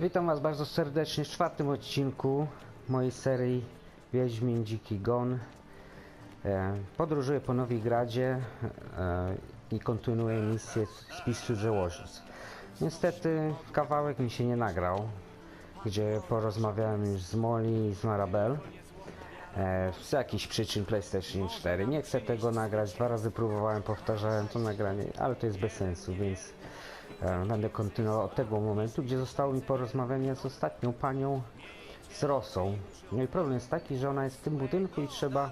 Witam Was bardzo serdecznie w czwartym odcinku mojej serii Wiedźmin Dziki Gon. E, Podróżuję po Nowigradzie e, i kontynuuję misję z Pistu Żełożyc. Niestety kawałek mi się nie nagrał, gdzie porozmawiałem już z Molly i z Marabel. E, z jakichś przyczyn PlayStation 4. Nie chcę tego nagrać. Dwa razy próbowałem, powtarzałem to nagranie, ale to jest bez sensu, więc będę kontynuował od tego momentu, gdzie zostało mi porozmawianie z ostatnią panią z Rosą. No i problem jest taki, że ona jest w tym budynku i trzeba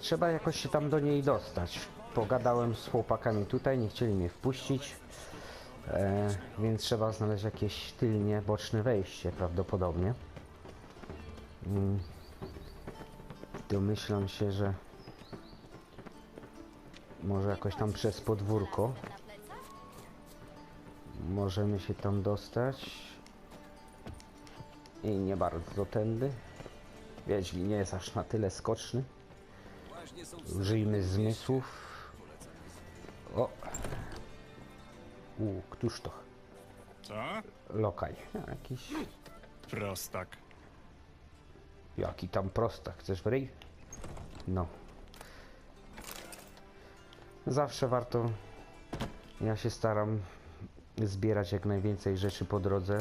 trzeba jakoś się tam do niej dostać. Pogadałem z chłopakami tutaj, nie chcieli mnie wpuścić. E, więc trzeba znaleźć jakieś tylnie, boczne wejście prawdopodobnie. Mm. Domyślam się, że może jakoś tam przez podwórko możemy się tam dostać i nie bardzo tędy. Wiedźmin nie jest aż na tyle skoczny. Użyjmy zmysłów. O! U, któż to? Co? Lokaj. Jakiś... Prostak. Jaki tam prosta, chcesz w ryj? No. Zawsze warto. Ja się staram zbierać jak najwięcej rzeczy po drodze.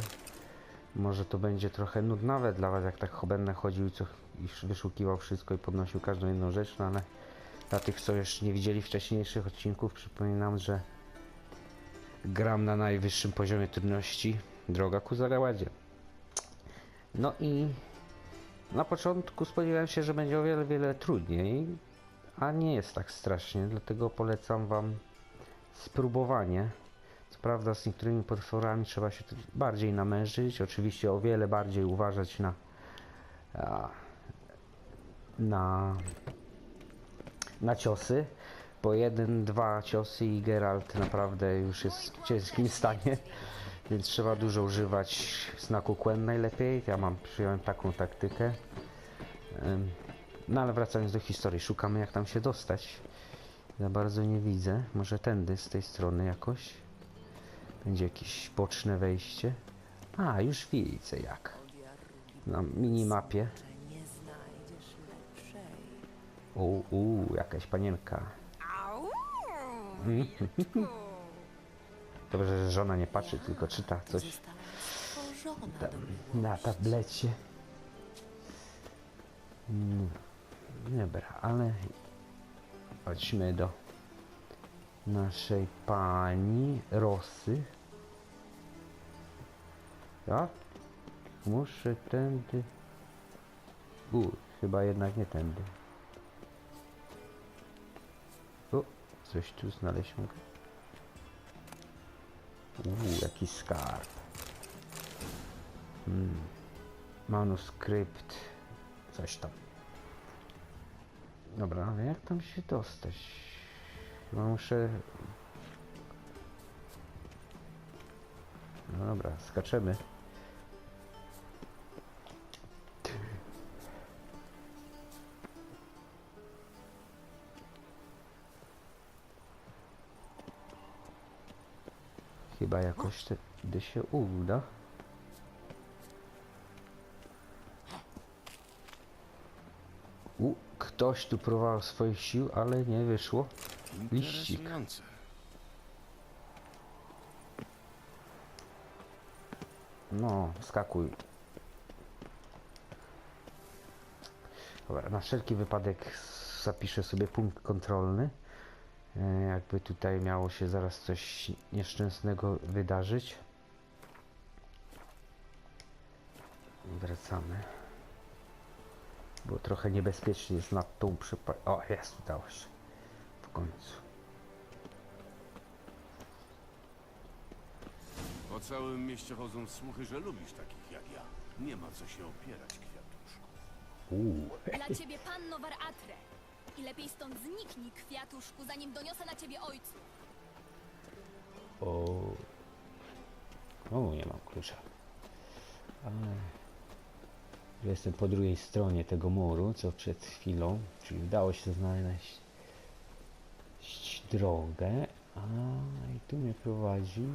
Może to będzie trochę nudnawe dla was, jak tak będę chodził i co, i wyszukiwał wszystko i podnosił każdą jedną rzecz, no ale dla tych, co jeszcze nie widzieli wcześniejszych odcinków, przypominam, że gram na najwyższym poziomie trudności Droga ku Zaraładzie. No i na początku spodziewałem się, że będzie o wiele, wiele trudniej, a nie jest tak strasznie, dlatego polecam Wam spróbowanie. Co prawda z niektórymi potworami trzeba się bardziej namężyć, oczywiście o wiele bardziej uważać na na, na ciosy, bo jeden, dwa ciosy i Geralt naprawdę już jest w ciężkim stanie, więc trzeba dużo używać znaku Quen najlepiej. Ja mam, przyjąłem taką taktykę. No ale wracając do historii, szukamy jak tam się dostać. Za bardzo nie widzę. Może tędy, z tej strony jakoś. Będzie jakieś boczne wejście. A, już widzę jak. Na minimapie. nie znajdziesz lepszej. U, u, jakaś panienka. Dobrze, że żona nie patrzy, tylko czyta coś na tablecie. Mm, Dobra, ale chodźmy do naszej pani Rosy. Ja? Muszę tędy. U, chyba jednak nie tędy. O, coś tu znaleźć mogę. Uuu, jakiś skarb. Hmm. Manuskrypt. Coś tam. Dobra, ale jak tam się dostać? Chyba muszę... No dobra, skaczemy. Chyba jakoś wtedy się uda. U, ktoś tu próbował swoich sił, ale nie wyszło. Liścik. Interesujące. No, skakuj. Dobra, na wszelki wypadek zapiszę sobie punkt kontrolny. E, Jakby tutaj miało się zaraz coś nieszczęsnego wydarzyć. Wracamy. Bo trochę niebezpiecznie jest nad tą przypa... O, jest, udało się. W końcu. Po całym mieście chodzą słuchy, że lubisz takich jak ja. Nie ma co się opierać, kwiatuszku. Uuu. Dla ciebie panno Waratre. I lepiej stąd zniknij, kwiatuszku, zanim doniosę na ciebie ojcu. O. O, nie mam klucza. Ale jestem po drugiej stronie tego muru, co przed chwilą, czyli udało się znaleźć drogę. A i tu mnie prowadzi.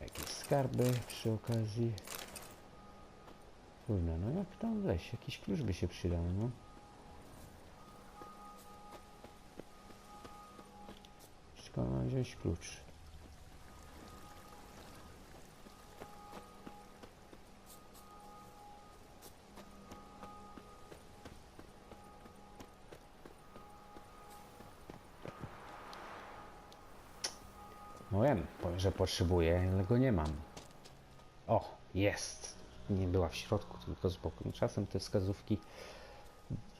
Jakieś skarby przy okazji. Kurna, no jak tam wleś? Jakiś klucz by się przydał, no. Szkoda wziąć klucz. No wiem, że potrzebuję, ale go nie mam. O, jest. Nie była w środku, tylko z boku. I Czasem te wskazówki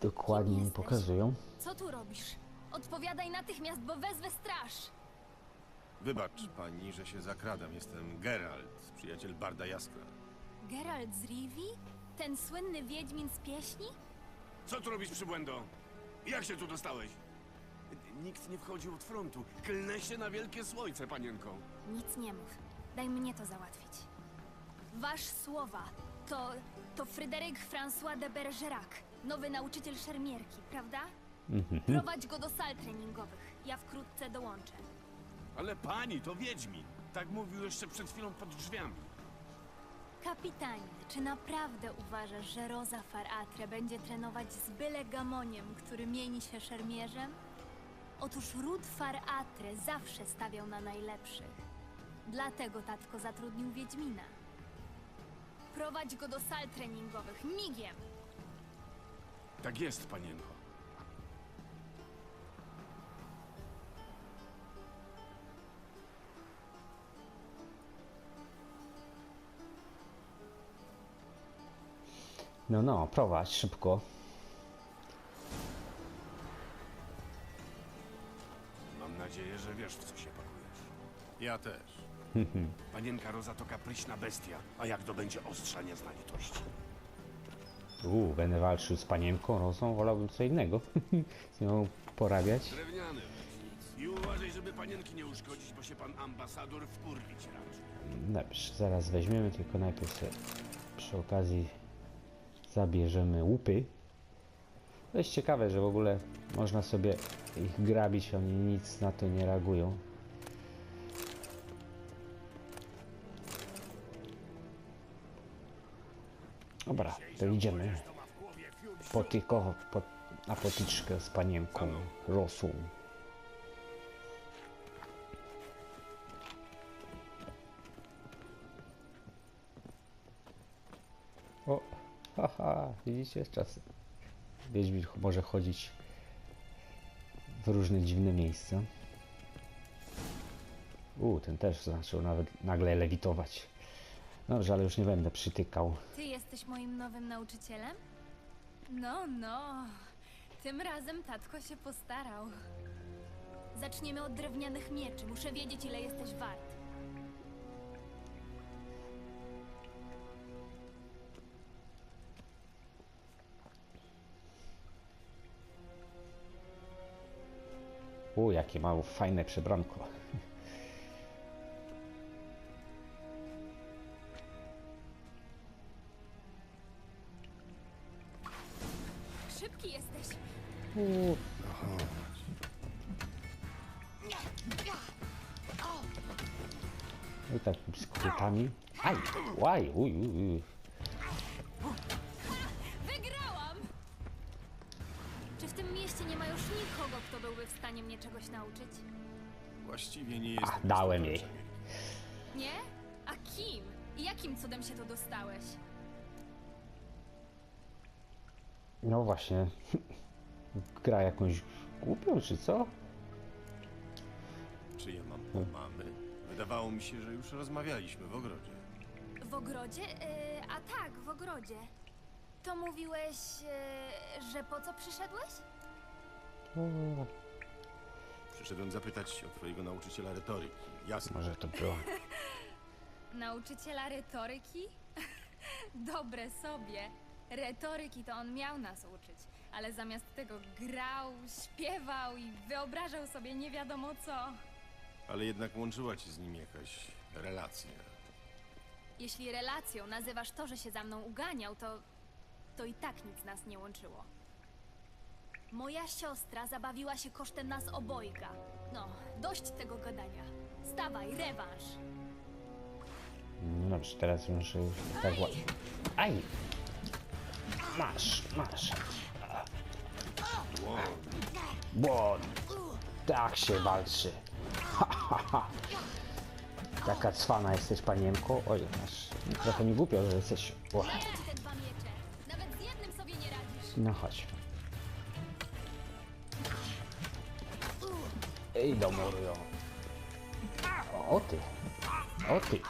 dokładnie mi pokazują. Co tu robisz? Odpowiadaj natychmiast, bo wezwę straż. Wybacz pani, że się zakradam. Jestem Geralt, przyjaciel Barda Jaskra. Geralt z Rivii? Ten słynny wiedźmin z pieśni? Co tu robisz, przybłędo? Jak się tu dostałeś? Nikt nie wchodził od frontu. Klnę się na wielkie słońce, panienko. Nic nie mów. Daj mnie to załatwić. Wasz słowa to... to Fryderyk François de Bergerac, nowy nauczyciel szermierki, prawda? Prowadź go do sal treningowych. Ja wkrótce dołączę. Ale pani, to Wiedźmin. Tak mówił jeszcze przed chwilą pod drzwiami. Kapitanie, czy naprawdę uważasz, że Rosa Faratre będzie trenować z byle gamoniem, który mieni się szermierzem? Otóż ród Faratre zawsze stawiał na najlepszych. Dlatego tatko zatrudnił Wiedźmina. Prowadź go do sal treningowych, migiem! Tak jest, panienko. No, no, prowadź szybko. Ja też. Panienka Roza to kapryśna bestia, a jak to będzie ostrza nie zna litości. Uuu, będę walczył z panienką Rosą, wolałbym co innego. z nią porabiać. Drewniany. I uważaj, żeby panienki nie uszkodzić, bo się pan ambasador wkurwić raczy. Dobrze, zaraz weźmiemy, tylko najpierw sobie przy okazji zabierzemy łupy. To jest ciekawe, że w ogóle można sobie ich grabić, oni nic na to nie reagują. Dobra, to idziemy po tylko po, na potyczkę z panienką Rosą. O, haha, widzicie? Czas. Wiedźmin może chodzić w różne dziwne miejsca. U, ten też zaczął nawet nagle lewitować. Dobrze, ale już nie będę przytykał. Ty jesteś moim nowym nauczycielem? No, no. Tym razem tatko się postarał. Zaczniemy od drewnianych mieczy. Muszę wiedzieć, ile jesteś wart. U, jakie ma fajne przebranko. U. No I tak z krótami. Aj, łaj, uj, uj, uj. Wygrałam! Czy w tym mieście nie ma już nikogo, kto byłby w stanie mnie czegoś nauczyć? Właściwie nie jestem... dałem jej. Nie? A kim? I jakim cudem się tu dostałeś? No właśnie. Gra jakąś głupią, czy co? Czy ja mam pół mamy? Wydawało mi się, że już rozmawialiśmy w ogrodzie. W ogrodzie? Yy, a tak, w ogrodzie. To mówiłeś, yy, że po co przyszedłeś? Przyszedłem zapytać o twojego nauczyciela retoryki. Jasne. może to było. Nauczyciela retoryki? Dobre sobie. Retoryki to on miał nas uczyć, ale zamiast tego grał, śpiewał i wyobrażał sobie nie wiadomo co. Ale jednak łączyła ci z nim jakaś relacja. Jeśli relacją nazywasz to, że się za mną uganiał, to. to i tak nic nas nie łączyło. Moja siostra zabawiła się kosztem nas obojga. No, dość tego gadania. Stawaj, rewanż. No dobrze, teraz muszę już tak ładnie. Aj! Masz, masz. Błąd. Tak się walczy. Ha, ha, ha. Taka cwana jesteś panienko. Oj, masz. Trochę mi głupio, że jesteś. O, no chodź. Ej, do muru. O ty. O ty.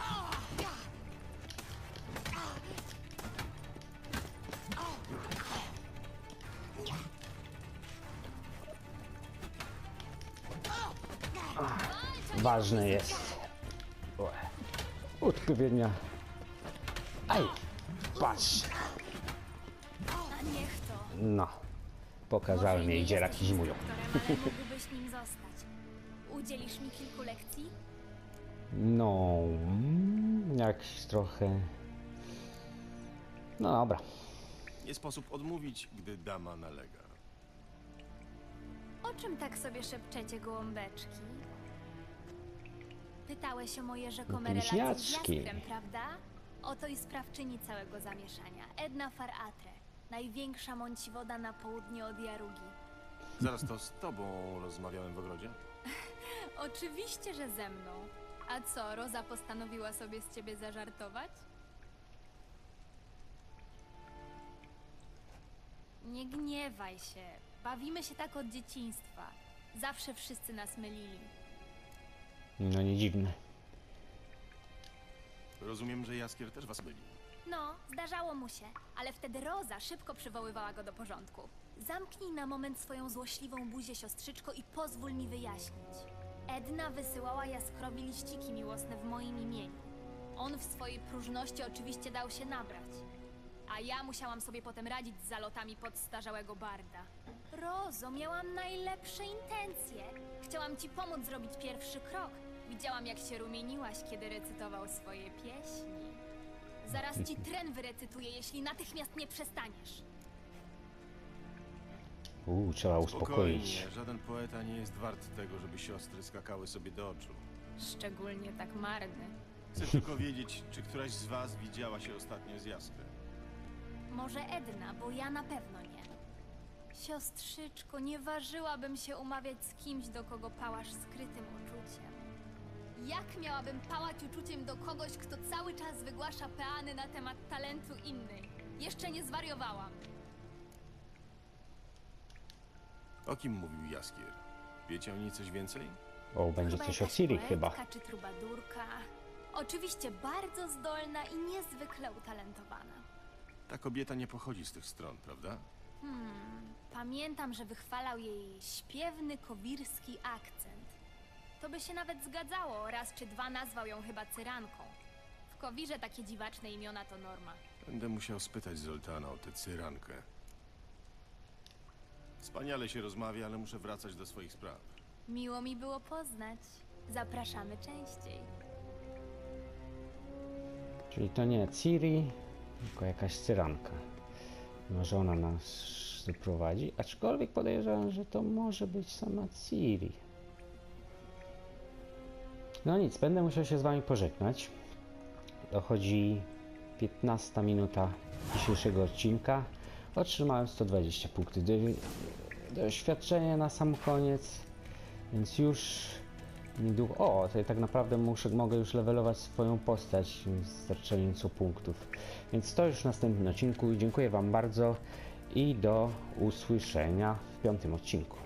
Ważne jest. O, Odpowiednia. Aj, patrz. A niech to. No, pokazałem jej, gdzie raki zimują. instruktorem, ale mógłbyś nim zostać. Udzielisz mi kilku lekcji? No, mm, jakś trochę. No dobra. Nie sposób odmówić, gdy dama nalega. O czym tak sobie szepczecie, gołąbeczki? Pytałeś o moje rzekome relacje z bliźniaczki. Jaskrem, prawda? Oto i sprawczyni całego zamieszania. Edna Faratre, największa mąciwoda na południe od Jarugi. Zaraz to z tobą rozmawiałem w ogrodzie? Oczywiście, że ze mną. A co, Roza postanowiła sobie z ciebie zażartować? Nie gniewaj się. Bawimy się tak od dzieciństwa. Zawsze wszyscy nas mylili. No nie dziwne. Rozumiem, że Jaskier też was myli. No, zdarzało mu się, ale wtedy Roza szybko przywoływała go do porządku. Zamknij na moment swoją złośliwą buzię, siostrzyczko, i pozwól mi wyjaśnić. Edna wysyłała Jaskrowi liściki miłosne w moim imieniu. On w swojej próżności oczywiście dał się nabrać. A ja musiałam sobie potem radzić z zalotami podstarzałego barda. Rozo, miałam najlepsze intencje. Chciałam ci pomóc zrobić pierwszy krok. Widziałam, jak się rumieniłaś, kiedy recytował swoje pieśni. Zaraz ci tren wyrecytuję, jeśli natychmiast nie przestaniesz. Uuu, trzeba uspokoić. Spokojnie, żaden poeta nie jest wart tego, żeby siostry skakały sobie do oczu. Szczególnie tak marny. Chcę tylko wiedzieć, czy któraś z was widziała się ostatnio z Jaskrem. Może Edna, bo ja na pewno nie. Siostrzyczko, nie ważyłabym się umawiać z kimś, do kogo pałasz skrytym uczuciem. Jak miałabym pałać uczuciem do kogoś, kto cały czas wygłasza peany na temat talentu innej? Jeszcze nie zwariowałam. O kim mówił Jaskier? Wiecie o niej coś więcej? O, będzie Chyba coś o jakaś Ciri poetka chyba. czy trubadurka. Oczywiście bardzo zdolna i niezwykle utalentowana. Ta kobieta nie pochodzi z tych stron, prawda? Hmm, pamiętam, że wychwalał jej śpiewny kowirski akcent. To by się nawet zgadzało, raz czy dwa nazwał ją chyba cyranką. W Kowirze takie dziwaczne imiona to norma. Będę musiał spytać Zoltana o tę cyrankę. Wspaniale się rozmawia, ale muszę wracać do swoich spraw. Miło mi było poznać. Zapraszamy częściej. Czyli to nie Ciri, tylko jakaś cyranka. Może ona nas zaprowadzi, aczkolwiek podejrzewam, że to może być sama Ciri. No nic, będę musiał się z wami pożegnać. Dochodzi 15 minuta dzisiejszego odcinka. Otrzymałem 120 punktów do, doświadczenia na sam koniec, więc już niedługo. O, ja tak naprawdę muszę, mogę już levelować swoją postać z punktów. Więc to już w następnym odcinku. Dziękuję Wam bardzo i do usłyszenia w piątym odcinku.